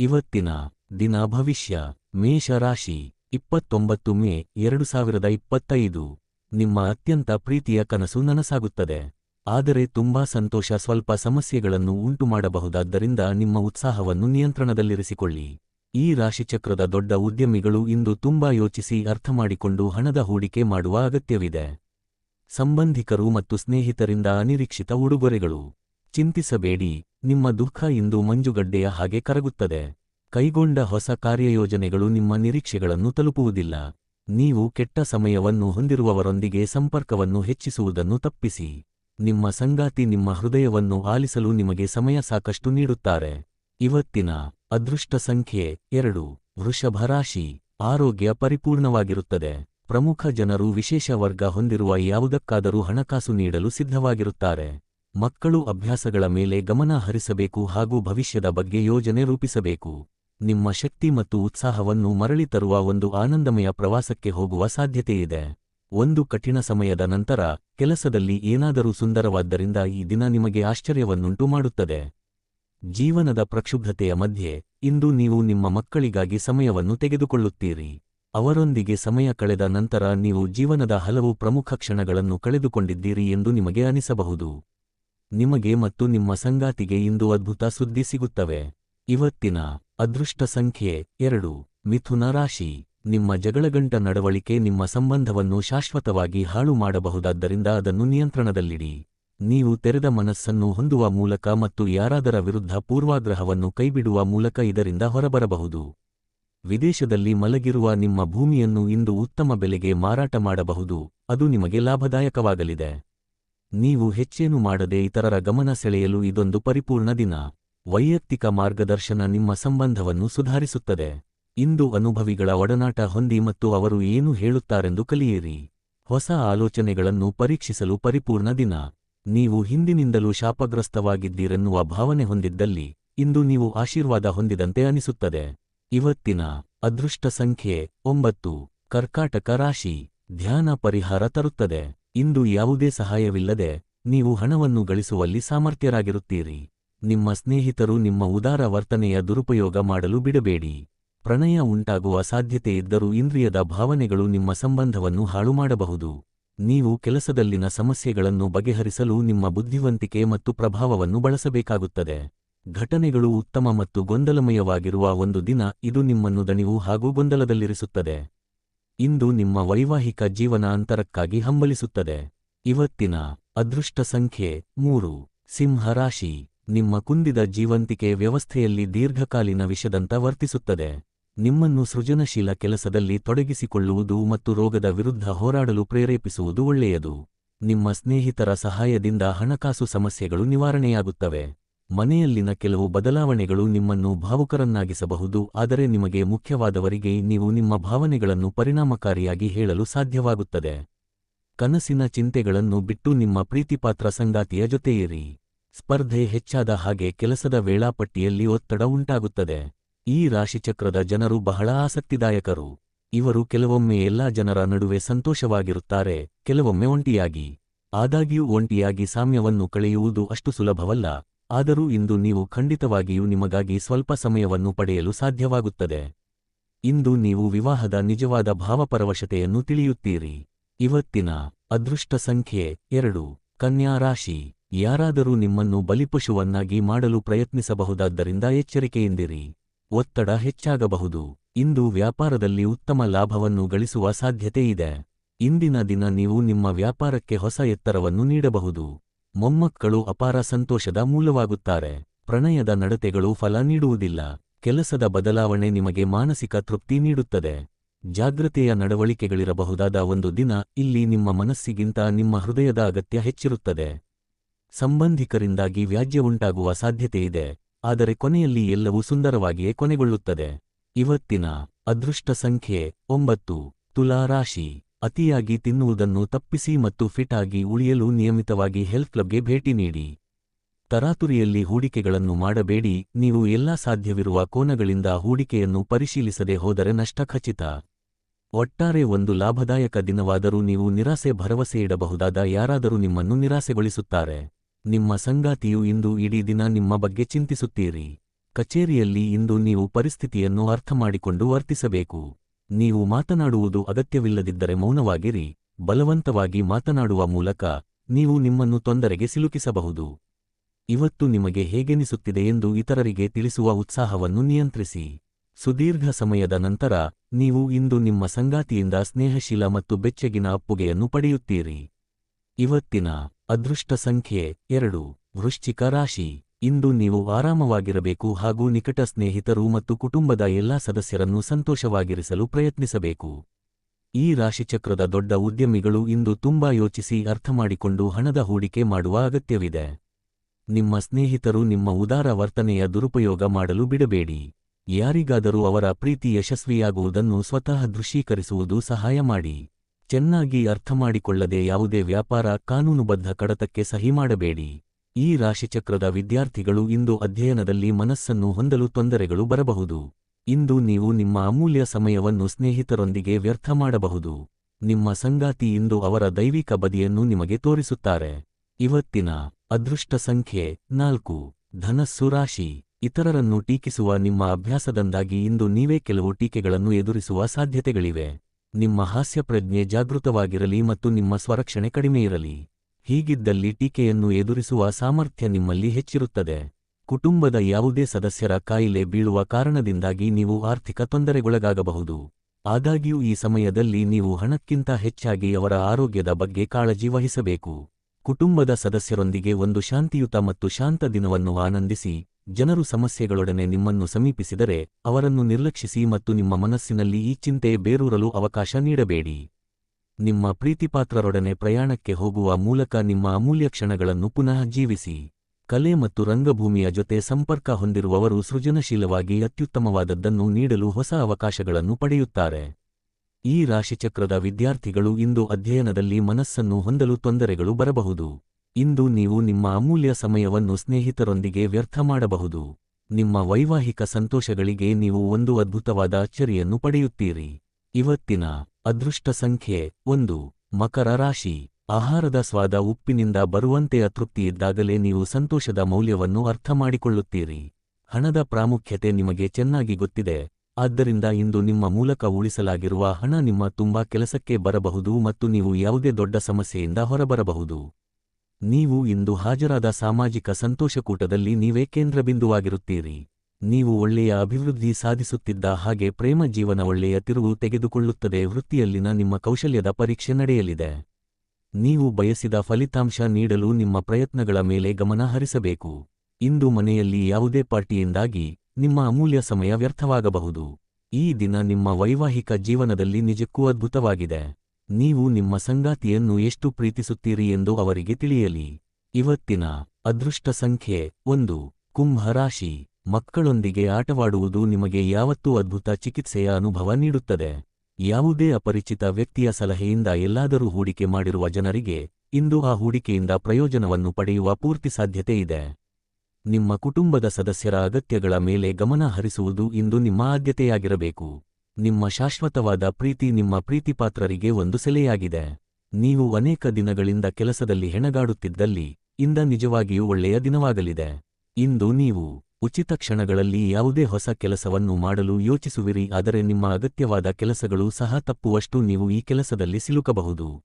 ಇವತ್ತಿನ ದಿನ ಭವಿಷ್ಯ ಮೇಷ ರಾಶಿ ಇಪ್ಪತ್ತೊಂಬತ್ತು ಮೇ ಎರಡು ಸಾವಿರದ ಇಪ್ಪತ್ತೈದು. ನಿಮ್ಮ ಅತ್ಯಂತ ಪ್ರೀತಿಯ ಕನಸು ನನಸಾಗುತ್ತದೆ. ಆದರೆ ತುಂಬಾ ಸಂತೋಷ ಸ್ವಲ್ಪ ಸಮಸ್ಯೆಗಳನ್ನು ಉಂಟುಮಾಡಬಹುದಾದ್ದರಿಂದ ನಿಮ್ಮ ಉತ್ಸಾಹವನ್ನು ನಿಯಂತ್ರಣದಲ್ಲಿರಿಸಿಕೊಳ್ಳಿ. ಈ ರಾಶಿಚಕ್ರದ ದೊಡ್ಡ ಉದ್ಯಮಿಗಳು ಇಂದು ತುಂಬಾ ಯೋಚಿಸಿ ಅರ್ಥಮಾಡಿಕೊಂಡು ಹಣದ ಹೂಡಿಕೆ ಮಾಡುವ ಅಗತ್ಯವಿದೆ. ಸಂಬಂಧಿಕರು ಮತ್ತು ಸ್ನೇಹಿತರಿಂದ ಅನಿರೀಕ್ಷಿತ ಉಡುಗೊರೆಗಳು. ಚಿಂತಿಸಬೇಡಿ, ನಿಮ್ಮ ದುಃಖ ಇಂದು ಮಂಜುಗಡ್ಡೆಯ ಹಾಗೆ ಕರಗುತ್ತದೆ. ಕೈಗೊಂಡ ಹೊಸ ಕಾರ್ಯಯೋಜನೆಗಳು ನಿಮ್ಮ ನಿರೀಕ್ಷೆಗಳನ್ನು ತಲುಪುವುದಿಲ್ಲ. ನೀವು ಕೆಟ್ಟ ಸಮಯವನ್ನು ಹೊಂದಿರುವವರೊಂದಿಗೆ ಸಂಪರ್ಕವನ್ನು ಹೆಚ್ಚಿಸುವುದನ್ನು ತಪ್ಪಿಸಿ. ನಿಮ್ಮ ಸಂಗಾತಿ ನಿಮ್ಮ ಹೃದಯವನ್ನು ಆಲಿಸಲು ನಿಮಗೆ ಸಮಯ ಸಾಕಷ್ಟು ನೀಡುತ್ತಾರೆ. ಇವತ್ತಿನ ಅದೃಷ್ಟ ಸಂಖ್ಯೆ ಎರಡು. ವೃಷಭ ರಾಶಿ ಆರೋಗ್ಯ ಪರಿಪೂರ್ಣವಾಗಿರುತ್ತದೆ. ಪ್ರಮುಖ ಜನರು ವಿಶೇಷ ವರ್ಗ ಹೊಂದಿರುವ ಯಾವುದಕ್ಕಾದರೂ ಹಣಕಾಸು ನೀಡಲು ಸಿದ್ಧವಾಗಿರುತ್ತಾರೆ. ಮಕ್ಕಳು ಅಭ್ಯಾಸಗಳ ಮೇಲೆ ಗಮನ ಹರಿಸಬೇಕು ಹಾಗೂ ಭವಿಷ್ಯದ ಬಗ್ಗೆ ಯೋಜನೆ ರೂಪಿಸಬೇಕು. ನಿಮ್ಮ ಶಕ್ತಿ ಮತ್ತು ಉತ್ಸಾಹವನ್ನು ಮರಳಿ ತರುವ ಒಂದು ಆನಂದಮಯ ಪ್ರವಾಸಕ್ಕೆ ಹೋಗುವ ಸಾಧ್ಯತೆಯಿದೆ. ಒಂದು ಕಠಿಣ ಸಮಯದ ನಂತರ ಕೆಲಸದಲ್ಲಿ ಏನಾದರೂ ಸುಂದರವಾದ್ದರಿಂದ ಈ ದಿನ ನಿಮಗೆ ಆಶ್ಚರ್ಯವನ್ನುಂಟು ಮಾಡುತ್ತದೆ. ಜೀವನದ ಪ್ರಕ್ಷುಬ್ಧತೆಯ ಮಧ್ಯೆ, ಇಂದು ನೀವು ನಿಮ್ಮ ಮಕ್ಕಳಿಗಾಗಿ ಸಮಯವನ್ನು ತೆಗೆದುಕೊಳ್ಳುತ್ತೀರಿ. ಅವರೊಂದಿಗೆ ಸಮಯ ಕಳೆದ ನಂತರ ನೀವು ಜೀವನದ ಹಲವು ಪ್ರಮುಖ ಕ್ಷಣಗಳನ್ನು ಕಳೆದುಕೊಂಡಿದ್ದೀರಿ ಎಂದು ನಿಮಗೆ ಅನಿಸಬಹುದು. ನಿಮಗೆ ಮತ್ತು ನಿಮ್ಮ ಸಂಗಾತಿಗೆ ಇಂದು ಅದ್ಭುತ ಸುದ್ದಿ ಸಿಗುತ್ತವೆ. ಇವತ್ತಿನ ಅದೃಷ್ಟ ಸಂಖ್ಯೆ ಎರಡು. ಮಿಥುನ ರಾಶಿ. ನಿಮ್ಮ ಜಗಳಗಂಟ ನಡವಳಿಕೆ ನಿಮ್ಮ ಸಂಬಂಧವನ್ನು ಶಾಶ್ವತವಾಗಿ ಹಾಳು ಮಾಡಬಹುದಾದ್ದರಿಂದ ಅದನ್ನು ನಿಯಂತ್ರಣದಲ್ಲಿಡಿ. ನೀವು ತೆರೆದ ಮನಸ್ಸನ್ನು ಹೊಂದುವ ಮೂಲಕ ಮತ್ತು ಯಾರಾದರ ವಿರುದ್ಧ ಪೂರ್ವಾಗ್ರಹವನ್ನು ಕೈಬಿಡುವ ಮೂಲಕ ಇದರಿಂದ ಹೊರಬರಬಹುದು. ವಿದೇಶದಲ್ಲಿ ಮಲಗಿರುವ ನಿಮ್ಮ ಭೂಮಿಯನ್ನು ಇಂದು ಉತ್ತಮ ಬೆಲೆಗೆ ಮಾರಾಟ ಮಾಡಬಹುದು. ಅದು ನಿಮಗೆ ಲಾಭದಾಯಕವಾಗಲಿದೆ. ನೀವು ಹೆಚ್ಚೇನು ಮಾಡದೆ ಇತರರ ಗಮನ ಸೆಳೆಯಲು ಇದೊಂದು ಪರಿಪೂರ್ಣ ದಿನ. ವೈಯಕ್ತಿಕ ಮಾರ್ಗದರ್ಶನ ನಿಮ್ಮ ಸಂಬಂಧವನ್ನು ಸುಧಾರಿಸುತ್ತದೆ. ಇಂದು ಅನುಭವಿಗಳ ಒಡನಾಟ ಹೊಂದಿ ಮತ್ತು ಅವರು ಏನು ಹೇಳುತ್ತಾರೆಂದು ಕಲಿಯಿರಿ. ಹೊಸ ಆಲೋಚನೆಗಳನ್ನು ಪರೀಕ್ಷಿಸಲು ಪರಿಪೂರ್ಣ ದಿನ. ನೀವು ಹಿಂದಿನಿಂದಲೂ ಶಾಪಗ್ರಸ್ತವಾಗಿದ್ದೀರೆನ್ನುವ ಭಾವನೆ ಹೊಂದಿದ್ದಲ್ಲಿ, ಇಂದು ನೀವು ಆಶೀರ್ವಾದ ಹೊಂದಿದಂತೆ ಅನಿಸುತ್ತದೆ. ಇವತ್ತಿನ ಅದೃಷ್ಟ ಸಂಖ್ಯೆ ಒಂಬತ್ತು. ಕರ್ಕಾಟಕ ರಾಶಿ. ಧ್ಯಾನ ಪರಿಹಾರ ತರುತ್ತದೆ. ಇಂದು ಯಾವುದೇ ಸಹಾಯವಿಲ್ಲದೆ ನೀವು ಹಣವನ್ನು ಗಳಿಸುವಲ್ಲಿ ಸಾಮರ್ಥ್ಯರಾಗಿರುತ್ತೀರಿ. ನಿಮ್ಮ ಸ್ನೇಹಿತರು ನಿಮ್ಮ ಉದಾರ ವರ್ತನೆಯ ದುರುಪಯೋಗ ಮಾಡಲು ಬಿಡಬೇಡಿ. ಪ್ರಣಯ ಉಂಟಾಗುವ ಸಾಧ್ಯತೆಯಿದ್ದರೂ ಇಂದ್ರಿಯದ ಭಾವನೆಗಳು ನಿಮ್ಮ ಸಂಬಂಧವನ್ನು ಹಾಳು ಮಾಡಬಹುದು ನೀವು ಕೆಲಸದಲ್ಲಿನ ಸಮಸ್ಯೆಗಳನ್ನು ಬಗೆಹರಿಸಲು ನಿಮ್ಮ ಬುದ್ಧಿವಂತಿಕೆ ಮತ್ತು ಪ್ರಭಾವವನ್ನು ಬಳಸಬೇಕಾಗುತ್ತದೆ. ಘಟನೆಗಳು ಉತ್ತಮ ಮತ್ತು ಗೊಂದಲಮಯವಾಗಿರುವ ಒಂದು ದಿನ ಇದು ನಿಮ್ಮನ್ನು ದಣಿವು ಹಾಗೂ ಗೊಂದಲದಲ್ಲಿರಿಸುತ್ತದೆ. ಇಂದು ನಿಮ್ಮ ವೈವಾಹಿಕ ಜೀವನ ಅಂತರಕ್ಕಾಗಿ ಹಂಬಲಿಸುತ್ತದೆ. ಇವತ್ತಿನ ಅದೃಷ್ಟ ಸಂಖ್ಯೆ ಮೂರು. ಸಿಂಹರಾಶಿ ನಿಮ್ಮ ಕುಂದಿದ ಜೀವಂತಿಕೆ ವ್ಯವಸ್ಥೆಯಲ್ಲಿ ದೀರ್ಘಕಾಲೀನ ವಿಷದಂತ ವರ್ತಿಸುತ್ತದೆ. ನಿಮ್ಮನ್ನು ಸೃಜನಶೀಲ ಕೆಲಸದಲ್ಲಿ ತೊಡಗಿಸಿಕೊಳ್ಳುವುದು ಮತ್ತು ರೋಗದ ವಿರುದ್ಧ ಹೋರಾಡಲು ಪ್ರೇರೇಪಿಸುವುದು ಒಳ್ಳೆಯದು. ನಿಮ್ಮ ಸ್ನೇಹಿತರ ಸಹಾಯದಿಂದ ಹಣಕಾಸು ಸಮಸ್ಯೆಗಳು ನಿವಾರಣೆಯಾಗುತ್ತವೆ. ಮನೆಯಲ್ಲಿನ ಕೆಲವು ಬದಲಾವಣೆಗಳು ನಿಮ್ಮನ್ನು ಭಾವುಕರನ್ನಾಗಿಸಬಹುದು, ಆದರೆ ನಿಮಗೆ ಮುಖ್ಯವಾದವರಿಗೆ ನೀವು ನಿಮ್ಮ ಭಾವನೆಗಳನ್ನು ಪರಿಣಾಮಕಾರಿಯಾಗಿ ಹೇಳಲು ಸಾಧ್ಯವಾಗುತ್ತದೆ. ಕನಸಿನ ಚಿಂತೆಗಳನ್ನು ಬಿಟ್ಟು ನಿಮ್ಮ ಪ್ರೀತಿಪಾತ್ರ ಸಂಗಾತಿಯ ಜೊತೆಯಿರಿ. ಸ್ಪರ್ಧೆ ಹೆಚ್ಚಾದ ಹಾಗೆ ಕೆಲಸದ ವೇಳಾಪಟ್ಟಿಯಲ್ಲಿ ಒತ್ತಡ ಉಂಟಾಗುತ್ತದೆ. ಈ ರಾಶಿಚಕ್ರದ ಜನರು ಬಹಳ ಆಸಕ್ತಿದಾಯಕರು. ಇವರು ಕೆಲವೊಮ್ಮೆ ಎಲ್ಲಾ ಜನರ ನಡುವೆ ಸಂತೋಷವಾಗಿರುತ್ತಾರೆ, ಕೆಲವೊಮ್ಮೆ ಒಂಟಿಯಾಗಿ. ಆದಾಗ್ಯೂ, ಒಂಟಿಯಾಗಿ ಸಾಮ್ಯವನ್ನು ಕಳೆಯುವುದು ಅಷ್ಟು ಸುಲಭವಲ್ಲ. ಆದರೂ ಇಂದು ನೀವು ಖಂಡಿತವಾಗಿಯೂ ನಿಮಗಾಗಿ ಸ್ವಲ್ಪ ಸಮಯವನ್ನು ಪಡೆಯಲು ಸಾಧ್ಯವಾಗುತ್ತದೆ. ಇಂದು ನೀವು ವಿವಾಹದ ನಿಜವಾದ ಭಾವಪರವಶತೆಯನ್ನು ತಿಳಿಯುತ್ತೀರಿ. ಇವತ್ತಿನ ಅದೃಷ್ಟ ಸಂಖ್ಯೆ ಎರಡು. ಕನ್ಯಾ ರಾಶಿ. ಯಾರಾದರೂ ನಿಮ್ಮನ್ನು ಬಲಿಪಶುವನ್ನಾಗಿ ಮಾಡಲು ಪ್ರಯತ್ನಿಸಬಹುದಾದ್ದರಿಂದ ಎಚ್ಚರಿಕೆಯಿಂದಿರಿ. ಒತ್ತಡ ಹೆಚ್ಚಾಗಬಹುದು. ಇಂದು ವ್ಯಾಪಾರದಲ್ಲಿ ಉತ್ತಮ ಲಾಭವನ್ನು ಗಳಿಸುವ ಸಾಧ್ಯತೆಯಿದೆ. ಇಂದಿನ ದಿನ ನೀವು ನಿಮ್ಮ ವ್ಯಾಪಾರಕ್ಕೆ ಹೊಸ ಎತ್ತರವನ್ನು ನೀಡಬಹುದು. ಮೊಮ್ಮಕ್ಕಳು ಅಪಾರ ಸಂತೋಷದ ಮೂಲವಾಗುತ್ತಾರೆ. ಪ್ರಣಯದ ನಡತೆಗಳು ಫಲ ನೀಡುವುದಿಲ್ಲ. ಕೆಲಸದ ಬದಲಾವಣೆ ನಿಮಗೆ ಮಾನಸಿಕ ತೃಪ್ತಿ ನೀಡುತ್ತದೆ. ಜಾಗ್ರತೆಯ ನಡವಳಿಕೆಗಳಿರಬಹುದಾದ ಒಂದು ದಿನ ಇಲ್ಲಿ ನಿಮ್ಮ ಮನಸ್ಸಿಗಿಂತ ನಿಮ್ಮ ಹೃದಯದ ಅಗತ್ಯ ಹೆಚ್ಚಿರುತ್ತದೆ. ಸಂಬಂಧಿಕರಿಂದಾಗಿ ವ್ಯಾಜ್ಯ ಉಂಟಾಗುವ ಸಾಧ್ಯತೆಯಿದೆ ಆದರೆ ಕೊನೆಯಲ್ಲಿ ಎಲ್ಲವೂ ಸುಂದರವಾಗಿಯೇ ಕೊನೆಗೊಳ್ಳುತ್ತದೆ. ಇವತ್ತಿನ ಅದೃಷ್ಟ ಸಂಖ್ಯೆ ಒಂಬತ್ತು. ತುಲಾ ರಾಶಿ. ಅತಿಯಾಗಿ ತಿನ್ನುವುದನ್ನು ತಪ್ಪಿಸಿ ಮತ್ತು ಫಿಟ್ ಆಗಿ ಉಳಿಯಲು ನಿಯಮಿತವಾಗಿ ಹೆಲ್ತ್ ಕ್ಲಬ್ಗೆ ಭೇಟಿ ನೀಡಿ. ತರಾತುರಿಯಲ್ಲಿ ಹೂಡಿಕೆಗಳನ್ನು ಮಾಡಬೇಡಿ, ನೀವು ಎಲ್ಲಾ ಸಾಧ್ಯವಿರುವ ಕೋನಗಳಿಂದ ಹೂಡಿಕೆಯನ್ನು ಪರಿಶೀಲಿಸದೆ ಹೋದರೆ ನಷ್ಟ ಖಚಿತ. ಒಟ್ಟಾರೆ ಒಂದು ಲಾಭದಾಯಕ ದಿನವಾದರೂ ನೀವು ನಿರಾಸೆ ಭರವಸೆ ಇಡಬಹುದಾದ ಯಾರಾದರೂ ನಿಮ್ಮನ್ನು ನಿರಾಸೆಗೊಳಿಸುತ್ತಾರೆ. ನಿಮ್ಮ ಸಂಗಾತಿಯು ಇಂದು ಇಡೀ ದಿನ ನಿಮ್ಮ ಬಗ್ಗೆ ಚಿಂತಿಸುತ್ತೀರಿ. ಕಚೇರಿಯಲ್ಲಿ ಇಂದು ನೀವು ಪರಿಸ್ಥಿತಿಯನ್ನು ಅರ್ಥಮಾಡಿಕೊಂಡು ವರ್ತಿಸಬೇಕು. ನೀವು ಮಾತನಾಡುವುದು ಅಗತ್ಯವಿಲ್ಲದಿದ್ದರೆ ಮೌನವಾಗಿರಿ. ಬಲವಂತವಾಗಿ ಮಾತನಾಡುವ ಮೂಲಕ ನೀವು ನಿಮ್ಮನ್ನು ತೊಂದರೆಗೆ ಸಿಲುಕಿಸಬಹುದು. ಇವತ್ತು ನಿಮಗೆ ಹೇಗೆನಿಸುತ್ತಿದೆ ಎಂದು ಇತರರಿಗೆ ತಿಳಿಸುವ ಉತ್ಸಾಹವನ್ನು ನಿಯಂತ್ರಿಸಿ. ಸುದೀರ್ಘ ಸಮಯದ ನಂತರ ನೀವು ಇಂದು ನಿಮ್ಮ ಸಂಗಾತಿಯಿಂದ ಸ್ನೇಹಶೀಲ ಮತ್ತು ಬೆಚ್ಚಗಿನ ಅಪ್ಪುಗೆಯನ್ನು ಪಡೆಯುತ್ತೀರಿ. ಇವತ್ತಿನ ಅದೃಷ್ಟ ಸಂಖ್ಯೆ ಎರಡು, ವೃಶ್ಚಿಕ ರಾಶಿ. ಇಂದು ನೀವು ಆರಾಮವಾಗಿರಬೇಕು ಹಾಗೂ ನಿಕಟ ಸ್ನೇಹಿತರು ಮತ್ತು ಕುಟುಂಬದ ಎಲ್ಲಾ ಸದಸ್ಯರನ್ನು ಸಂತೋಷವಾಗಿರಿಸಲು ಪ್ರಯತ್ನಿಸಬೇಕು. ಈ ರಾಶಿಚಕ್ರದ ದೊಡ್ಡ ಉದ್ಯಮಿಗಳು ಇಂದು ತುಂಬಾ ಯೋಚಿಸಿ ಅರ್ಥಮಾಡಿಕೊಂಡು ಹಣದ ಹೂಡಿಕೆ ಮಾಡುವ ಅಗತ್ಯವಿದೆ. ನಿಮ್ಮ ಸ್ನೇಹಿತರು ನಿಮ್ಮ ಉದಾರ ವರ್ತನೆಯ ದುರುಪಯೋಗ ಮಾಡಲು ಬಿಡಬೇಡಿ. ಯಾರಿಗಾದರೂ ಅವರ ಪ್ರೀತಿ ಯಶಸ್ವಿಯಾಗುವುದನ್ನು ಸ್ವತಃ ದೃಶ್ಯೀಕರಿಸುವುದು ಸಹಾಯ ಮಾಡಿ. ಚೆನ್ನಾಗಿ ಅರ್ಥಮಾಡಿಕೊಳ್ಳದೆ ಯಾವುದೇ ವ್ಯಾಪಾರ, ಕಾನೂನುಬದ್ಧ ಕಡತಕ್ಕೆ ಸಹಿ ಮಾಡಬೇಡಿ. ಈ ರಾಶಿಚಕ್ರದ ವಿದ್ಯಾರ್ಥಿಗಳು ಇಂದು ಅಧ್ಯಯನದಲ್ಲಿ ಮನಸ್ಸನ್ನು ಹೊಂದಲು ತೊಂದರೆಗಳು ಬರಬಹುದು. ಇಂದು ನೀವು ನಿಮ್ಮ ಅಮೂಲ್ಯ ಸಮಯವನ್ನು ಸ್ನೇಹಿತರೊಂದಿಗೆ ವ್ಯರ್ಥ ಮಾಡಬಹುದು. ನಿಮ್ಮ ಸಂಗಾತಿ ಇಂದು ಅವರ ದೈವಿಕ ಬದಿಯನ್ನು ನಿಮಗೆ ತೋರಿಸುತ್ತಾರೆ. ಇವತ್ತಿನ ಅದೃಷ್ಟ ಸಂಖ್ಯೆ ನಾಲ್ಕು. ಧನಸ್ಸು ರಾಶಿ. ಇತರರನ್ನು ಟೀಕಿಸುವ ನಿಮ್ಮ ಅಭ್ಯಾಸದಂದಾಗಿ ಇಂದು ನೀವೇ ಕೆಲವು ಟೀಕೆಗಳನ್ನು ಎದುರಿಸುವ ಸಾಧ್ಯತೆಗಳಿವೆ. ನಿಮ್ಮ ಹಾಸ್ಯಪ್ರಜ್ಞೆ ಜಾಗೃತವಾಗಿರಲಿ ಮತ್ತು ನಿಮ್ಮ ಸ್ವರಕ್ಷಣೆ ಕಡಿಮೆಯಿರಲಿ. ಹೀಗಿದ್ದಲ್ಲಿ ಟೀಕೆಯನ್ನು ಎದುರಿಸುವ ಸಾಮರ್ಥ್ಯ ನಿಮ್ಮಲ್ಲಿ ಹೆಚ್ಚಿರುತ್ತದೆ. ಕುಟುಂಬದ ಯಾವುದೇ ಸದಸ್ಯರ ಕಾಯಿಲೆ ಬೀಳುವ ಕಾರಣದಿಂದಾಗಿ ನೀವು ಆರ್ಥಿಕ ತೊಂದರೆಗೊಳಗಾಗಬಹುದು. ಆದಾಗ್ಯೂ ಈ ಸಮಯದಲ್ಲಿ ನೀವು ಹಣಕ್ಕಿಂತ ಹೆಚ್ಚಾಗಿ ಅವರ ಆರೋಗ್ಯದ ಬಗ್ಗೆ ಕಾಳಜಿ ವಹಿಸಬೇಕು. ಕುಟುಂಬದ ಸದಸ್ಯರೊಂದಿಗೆ ಒಂದು ಶಾಂತಿಯುತ ಮತ್ತು ಶಾಂತ ದಿನವನ್ನು ಆನಂದಿಸಿ, ಜನರು ಸಮಸ್ಯೆಗಳೊಡನೆ ನಿಮ್ಮನ್ನು ಸಮೀಪಿಸಿದರೆ ಅವರನ್ನು ನಿರ್ಲಕ್ಷಿಸಿ ಮತ್ತು ನಿಮ್ಮ ಮನಸ್ಸಿನಲ್ಲಿ ಈ ಚಿಂತೆ ಬೇರೂರಲು ಅವಕಾಶ ನೀಡಬೇಡಿ. ನಿಮ್ಮ ಪ್ರೀತಿಪಾತ್ರರೊಡನೆ ಪ್ರಯಾಣಕ್ಕೆ ಹೋಗುವ ಮೂಲಕ ನಿಮ್ಮ ಅಮೂಲ್ಯ ಕ್ಷಣಗಳನ್ನು ಪುನಃ ಜೀವಿಸಿ. ಕಲೆ ಮತ್ತು ರಂಗಭೂಮಿಯ ಜೊತೆ ಸಂಪರ್ಕ ಹೊಂದಿರುವವರು ಸೃಜನಶೀಲವಾಗಿ ಅತ್ಯುತ್ತಮವಾದದ್ದನ್ನು ನೀಡಲು ಹೊಸ ಅವಕಾಶಗಳನ್ನು ಪಡೆಯುತ್ತಾರೆ. ಈ ರಾಶಿಚಕ್ರದ ವಿದ್ಯಾರ್ಥಿಗಳು ಇಂದು ಅಧ್ಯಯನದಲ್ಲಿ ಮನಸ್ಸನ್ನು ಹೊಂದಲು ತೊಂದರೆಗಳು ಬರಬಹುದು. ಇಂದು ನೀವು ನಿಮ್ಮ ಅಮೂಲ್ಯ ಸಮಯವನ್ನು ಸ್ನೇಹಿತರೊಂದಿಗೆ ವ್ಯರ್ಥ ಮಾಡಬಹುದು. ನಿಮ್ಮ ವೈವಾಹಿಕ ಸಂತೋಷಗಳಿಗೆ ನೀವು ಒಂದು ಅದ್ಭುತವಾದ ಅಚ್ಚರಿಯನ್ನು ಪಡೆಯುತ್ತೀರಿ. ಇವತ್ತಿನ ಅದೃಷ್ಟ ಸಂಖ್ಯೆ ಒಂದು. ಮಕರ ರಾಶಿ. ಆಹಾರದ ಸ್ವಾದ ಉಪ್ಪಿನಿಂದ ಬರುವಂತೆ ಅತೃಪ್ತಿಯಿದ್ದಾಗಲೇ ನೀವು ಸಂತೋಷದ ಮೌಲ್ಯವನ್ನು ಅರ್ಥಮಾಡಿಕೊಳ್ಳುತ್ತೀರಿ ಹಣದ ಪ್ರಾಮುಖ್ಯತೆ ನಿಮಗೆ ಚೆನ್ನಾಗಿ ಗೊತ್ತಿದೆ. ಆದ್ದರಿಂದ ಇಂದು ನಿಮ್ಮ ಮೂಲಕ ಉಳಿಸಲಾಗಿರುವ ಹಣ ನಿಮ್ಮ ತುಂಬಾ ಕೆಲಸಕ್ಕೆ ಬರಬಹುದು ಮತ್ತು ನೀವು ಯಾವುದೇ ದೊಡ್ಡ ಸಮಸ್ಯೆಯಿಂದ ಹೊರಬರಬಹುದು. ನೀವು ಇಂದು ಹಾಜರಾದ ಸಾಮಾಜಿಕ ಸಂತೋಷಕೂಟದಲ್ಲಿ ನೀವೇ ಕೇಂದ್ರಬಿಂದುವಾಗಿರುತ್ತೀರಿ. ನೀವು ಒಳ್ಳೆಯ ಅಭಿವೃದ್ಧಿ ಸಾಧಿಸುತ್ತಿದ್ದ ಹಾಗೆ ಪ್ರೇಮ ಜೀವನ ಒಳ್ಳೆಯ ತಿರುವು ತೆಗೆದುಕೊಳ್ಳುತ್ತದೆ ವೃತ್ತಿಯಲ್ಲಿನ ನಿಮ್ಮ ಕೌಶಲ್ಯದ ಪರೀಕ್ಷೆ ನಡೆಯಲಿದೆ. ನೀವು ಬಯಸಿದ ಫಲಿತಾಂಶ ನೀಡಲು ನಿಮ್ಮ ಪ್ರಯತ್ನಗಳ ಮೇಲೆ ಗಮನ ಹರಿಸಬೇಕು. ಇಂದು ಮನೆಯಲ್ಲಿ ಯಾವುದೇ ಪಾರ್ಟಿಯಿಂದಾಗಿ ನಿಮ್ಮ ಅಮೂಲ್ಯ ಸಮಯ ವ್ಯರ್ಥವಾಗಬಹುದು. ಈ ದಿನ ನಿಮ್ಮ ವೈವಾಹಿಕ ಜೀವನದಲ್ಲಿ ನಿಜಕ್ಕೂ ಅದ್ಭುತವಾಗಿದೆ. ನೀವು ನಿಮ್ಮ ಸಂಗಾತಿಯನ್ನು ಎಷ್ಟು ಪ್ರೀತಿಸುತ್ತೀರಿ ಎಂದು ಅವರಿಗೆ ತಿಳಿಯಲಿ. ಇವತ್ತಿನ ಅದೃಷ್ಟ ಸಂಖ್ಯೆ ಒಂದು, ಕುಂಭ ರಾಶಿ. ಮಕ್ಕಳೊಂದಿಗೆ ಆಟವಾಡುವುದು ನಿಮಗೆ ಯಾವತ್ತೂ ಅದ್ಭುತ ಚಿಕಿತ್ಸೆಯ ಅನುಭವ ನೀಡುತ್ತದೆ. ಯಾವುದೇ ಅಪರಿಚಿತ ವ್ಯಕ್ತಿಯ ಸಲಹೆಯಿಂದ ಎಲ್ಲಾದರೂ ಹೂಡಿಕೆ ಮಾಡಿರುವ ಜನರಿಗೆ ಇಂದು ಆ ಹೂಡಿಕೆಯಿಂದ ಪ್ರಯೋಜನವನ್ನು ಪಡೆಯುವ ಪೂರ್ತಿ ಸಾಧ್ಯತೆ ಇದೆ. ನಿಮ್ಮ ಕುಟುಂಬದ ಸದಸ್ಯರ ಅಗತ್ಯಗಳ ಮೇಲೆ ಗಮನ ಹರಿಸುವುದು ಇಂದು ನಿಮ್ಮ ಆದ್ಯತೆಯಾಗಿರಬೇಕು. ನಿಮ್ಮ ಶಾಶ್ವತವಾದ ಪ್ರೀತಿ ನಿಮ್ಮ ಪ್ರೀತಿಪಾತ್ರರಿಗೆ ಒಂದು ಸೆಲೆಯಾಗಿದೆ. ನೀವು ಅನೇಕ ದಿನಗಳಿಂದ ಕೆಲಸದಲ್ಲಿ ಹೆಣಗಾಡುತ್ತಿದ್ದಲ್ಲಿ, ಇಂದ ನಿಜವಾಗಿಯೂ ಒಳ್ಳೆಯ ದಿನವಾಗಲಿದೆ. ಇಂದು ನೀವು ಉಚಿತ ಕ್ಷಣಗಳಲ್ಲಿ ಯಾವುದೇ ಹೊಸ ಕೆಲಸವನ್ನು ಮಾಡಲು ಯೋಚಿಸುವಿರಿ, ಆದರೆ ನಿಮ್ಮ ಅಗತ್ಯವಾದ ಕೆಲಸಗಳು ಸಹ ತಪ್ಪುವಷ್ಟು ನೀವು ಈ ಕೆಲಸದಲ್ಲಿ ಸಿಲುಕಬಹುದು.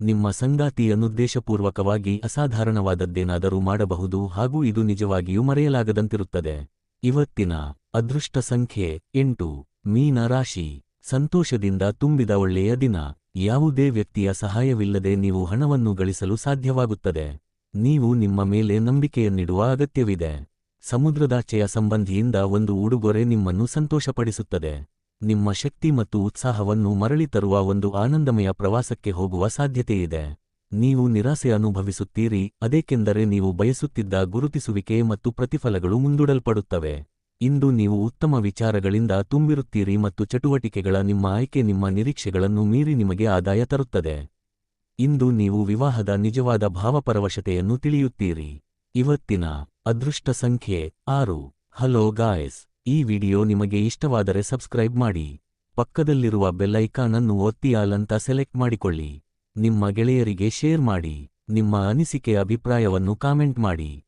ನಿಮ್ಮ ಸಂಗಾತಿ ಅನುದ್ದೇಶಪೂರ್ವಕವಾಗಿ ಅಸಾಧಾರಣವಾದದ್ದೇನಾದರೂ ಮಾಡಬಹುದು ಹಾಗೂ ಇದು ನಿಜವಾಗಿಯೂ ಮರೆಯಲಾಗದಂತಿರುತ್ತದೆ. ಇವತ್ತಿನ ಅದೃಷ್ಟ ಸಂಖ್ಯೆ ಎಂಟು. ಮೀನ ರಾಶಿ. ಸಂತೋಷದಿಂದ ತುಂಬಿದ ಒಳ್ಳೆಯ ದಿನ. ಯಾವುದೇ ವ್ಯಕ್ತಿಯ ಸಹಾಯವಿಲ್ಲದೆ ನೀವು ಹಣವನ್ನು ಗಳಿಸಲು ಸಾಧ್ಯವಾಗುತ್ತದೆ. ನೀವು ನಿಮ್ಮ ಮೇಲೆ ನಂಬಿಕೆಯನ್ನಿಡುವ ಅಗತ್ಯವಿದೆ. ಸಮುದ್ರದಾಚೆಯ ಸಂಬಂಧಿಯಿಂದ ಒಂದು ಉಡುಗೊರೆ ನಿಮ್ಮನ್ನು ಸಂತೋಷಪಡಿಸುತ್ತದೆ. ನಿಮ್ಮ ಶಕ್ತಿ ಮತ್ತು ಉತ್ಸಾಹವನ್ನು ಮರಳಿ ತರುವ ಒಂದು ಆನಂದಮಯ ಪ್ರವಾಸಕ್ಕೆ ಹೋಗುವ ಸಾಧ್ಯತೆಯಿದೆ. ನೀವು ನಿರಾಸೆ ಅನುಭವಿಸುತ್ತೀರಿ, ಅದೇಕೆಂದರೆ ನೀವು ಬಯಸುತ್ತಿದ್ದ ಗುರುತಿಸುವಿಕೆ ಮತ್ತು ಪ್ರತಿಫಲಗಳು ಮುಂದೂಡಲ್ಪಡುತ್ತವೆ. ಇಂದು ನೀವು ಉತ್ತಮ ವಿಚಾರಗಳಿಂದ ತುಂಬಿರುತ್ತೀರಿ ಮತ್ತು ಚಟುವಟಿಕೆಗಳ ನಿಮ್ಮ ಆಯ್ಕೆ ನಿಮ್ಮ ನಿರೀಕ್ಷೆಗಳನ್ನು ಮೀರಿ ನಿಮಗೆ ಆದಾಯ ತರುತ್ತದೆ. ಇಂದು ನೀವು ವಿವಾಹದ ನಿಜವಾದ ಭಾವಪರವಶತೆಯನ್ನು ತಿಳಿಯುತ್ತೀರಿ. ಇವತ್ತಿನ ಅದೃಷ್ಟ ಸಂಖ್ಯೆ ಆರು. ಹಲೋ ಗಾಯ್ಸ್ ಈ ವಿಡಿಯೋ ನಿಮಗೆ ಇಷ್ಟವಾದರೆ ಸಬ್ಸ್ಕ್ರೈಬ್ ಮಾಡಿ. ಪಕ್ಕದಲ್ಲಿರುವ ಬೆಲ್ಲೈಕಾನ್ ಅನ್ನು ಒತ್ತಿ ಸೆಲೆಕ್ಟ್ ಮಾಡಿಕೊಳ್ಳಿ. ನಿಮ್ಮ ಗೆಳೆಯರಿಗೆ ಶೇರ್ ಮಾಡಿ. ನಿಮ್ಮ ಅನಿಸಿಕೆ ಅಭಿಪ್ರಾಯವನ್ನು ಕಾಮೆಂಟ್ ಮಾಡಿ.